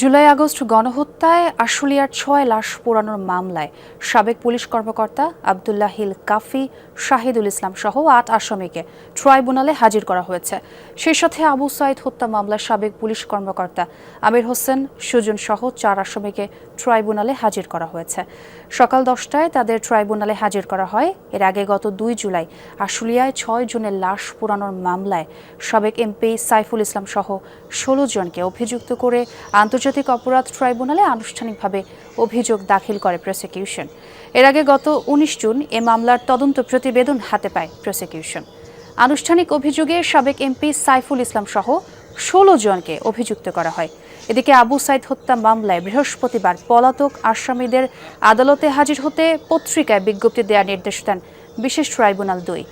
July August গণহত্যায় আশুলিয়ার ছয় লাশ পোড়ানোর মামলায় সাবেক পুলিশ কর্মকর্তা আবদুল্লাহিল কাফি, শাহিদুল ইসলাম সহ আট আসামিকে ট্রাইব্যুনালে হাজির করা হয়েছে। সেই সাথে আবু সাইদ হত্যা মামলার সাবেক পুলিশ কর্মকর্তা আমির হোসেন, সুজন সহ চার আসামিকে ট্রাইব্যুনালে হাজির করা হয়েছে। সকাল দশটায় তাদের ট্রাইব্যুনালে হাজির করা হয়। এর আগে গত দুই জুলাই আশুলিয়ায় ছয় জনের লাশ পোড়ানোর মামলায় সাবেক এমপি সাইফুল ইসলাম সহ ষোলো জনকে অভিযুক্ত করে আন্তর্জাতিক অপরাধ ট্রাইব্যুনালে আনুষ্ঠানিকভাবে অভিযোগ দাখিল করে প্রসিকিউশন। এর আগে গত উনিশ জুন এ মামলার তদন্ত প্রতিবেদন হাতে পায় প্রসিকিউশন। আনুষ্ঠানিক অভিযোগে সাবেক এমপি সাইফুল ইসলাম সহ ষোলো জনকে অভিযুক্ত করা হয়। এদিকে আবু সাইদ হত্যা মামলায় বৃহস্পতিবার পলাতক আসামিদের আদালতে হাজির হতে পত্রিকায় বিজ্ঞপ্তি দেওয়ার নির্দেশ দেন বিশেষ ট্রাইব্যুনাল দুই।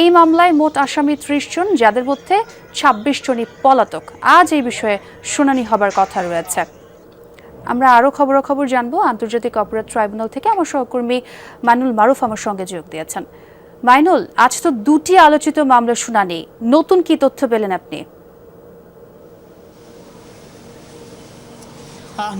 এই মামলায় মোট আসামি ত্রিশ জন, যাদের মধ্যে ছাব্বিশ জনই পলাতক। আজ এই বিষয়ে শুনানি হবার কথা রয়েছে। আমরা আরও খবরাখবর জানব। আন্তর্জাতিক অপরাধ ট্রাইব্যুনাল থেকে আমার সহকর্মী মাইনুল মারুফ আমার সঙ্গে যোগ দিয়েছেন। মাইনুল, আজ তো দুটি আলোচিত মামলা শুনানি। নতুন কি তথ্য পেলেন আপনি?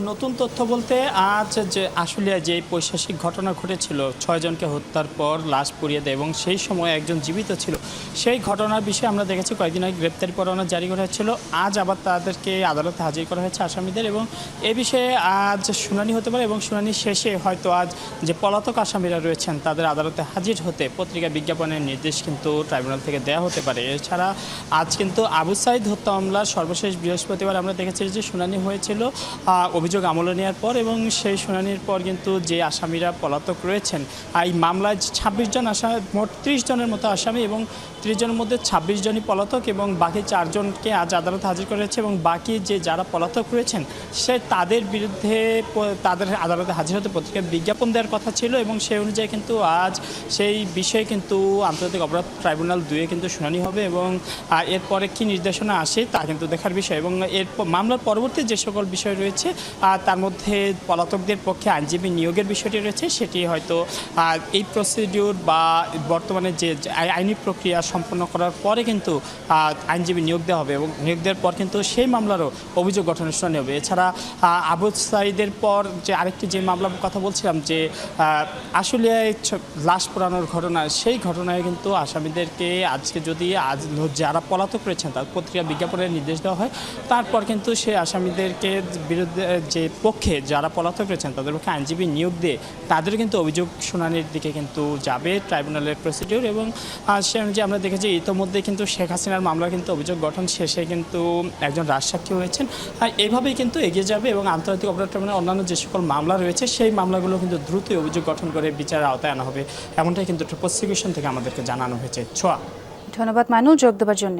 নতুন তথ্য বলতে আজ যে আসলে যে পৈশাসিক ঘটনা ঘটেছিল ছয়জনকে হত্যার পর লাশ পুড়িয়ে দেয় এবং সেই সময় একজন জীবিত ছিল। সেই ঘটনার বিষয়ে আমরা দেখেছি কয়েকদিন আগে গ্রেপ্তারি পরোয়ানা জারি করা হয়েছিল। আজ আবার তাদেরকে আদালতে হাজির করা হয়েছে আসামিদের এবং এ বিষয়ে আজ শুনানি হতে পারে এবং শুনানি শেষে হয়তো আজ যে পলাতক আসামিরা রয়েছেন, তাদের আদালতে হাজির হতে পত্রিকা বিজ্ঞাপনের নির্দেশ কিন্তু ট্রাইব্যুনাল থেকে দেওয়া হতে পারে। এছাড়া আজ কিন্তু আবু সাইদ হত্যা মামলার সর্বশেষ বৃহস্পতিবার আমরা দেখেছি যে শুনানি হয়েছিল। অভিযোগ আমলে নেওয়ার পর এবং সেই শুনানির পর কিন্তু যে আসামিরা পলাতক রয়েছেন এই মামলায় ছাব্বিশ জন আসা মোট ত্রিশ জনের মতো আসামি এবং ত্রিশ জনের মধ্যে ছাব্বিশ জনই পলাতক এবং বাকি চারজনকে আজ আদালতে হাজির করেছে এবং বাকি যে যারা পলাতক রয়েছেন, সে তাদের বিরুদ্ধে তাদের আদালতে হাজির হতে পত্রিকায় বিজ্ঞাপন দেওয়ার কথা ছিল এবং সেই অনুযায়ী কিন্তু আজ সেই বিষয়ে কিন্তু আন্তর্জাতিক অপরাধ ট্রাইব্যুনাল দুয়ে কিন্তু শুনানি হবে এবং এরপরে কি নির্দেশনা আসে তা কিন্তু দেখার বিষয় এবং এর মামলার পরবর্তী যে সকল বিষয় রয়েছে তার মধ্যে পলাতকদের পক্ষে আইনজীবী নিয়োগের বিষয়টি রয়েছে, সেটি হয়তো এই প্রসিডিউর বা বর্তমানে যে যে আই- আইনি প্রক্রিয়া সম্পন্ন করার পরে কিন্তু আইনজীবী নিয়োগ দেওয়া হবে এবং নিয়োগ দেওয়ার পর কিন্তু সেই মামলারও অভিযোগ গঠনের শুনানি হবে। এছাড়া আবু সাইদের পর যে আরেকটি যে মামলার কথা বলছিলাম যে আসলে লাশ পোড়ানোর ঘটনা, সেই ঘটনায় কিন্তু আসামিদেরকে আজকে যদি আজ যারা পলাতক রয়েছেন তার পত্রিকা বিজ্ঞাপনের নির্দেশ দেওয়া হয়। তারপর কিন্তু সেই আসামিদেরকে বিরুদ্ধে যে পক্ষে যারা পলাতক রয়েছেন, তাদের পক্ষে আইনজীবী নিয়োগ দিয়ে তাদের কিন্তু অভিযোগ শুনানির দিকে কিন্তু যাবে ট্রাইব্যুনালের প্রসিডিউর এবং সে অনুযায়ী আমরা দেখেছি ইতোমধ্যে কিন্তু শেখ হাসিনার মামলা কিন্তু অভিযোগ গঠন শেষে কিন্তু একজন রাজসাক্ষী হয়েছেন। আর এভাবেই কিন্তু এগিয়ে যাবে এবং আন্তর্জাতিক অপরাধ ট্রাইব্যুনালের অন্যান্য যে সকল মামলা রয়েছে, সেই মামলাগুলো কিন্তু দ্রুতই অভিযোগ গঠন করে বিচারের আওতায় আনা হবে। এমনটাই কিন্তু প্রসিকিউশন থেকে আমাদেরকে জানানো হয়েছে। ছোয়া। ধন্যবাদ মাইনুল যোগ দেওয়ার জন্য।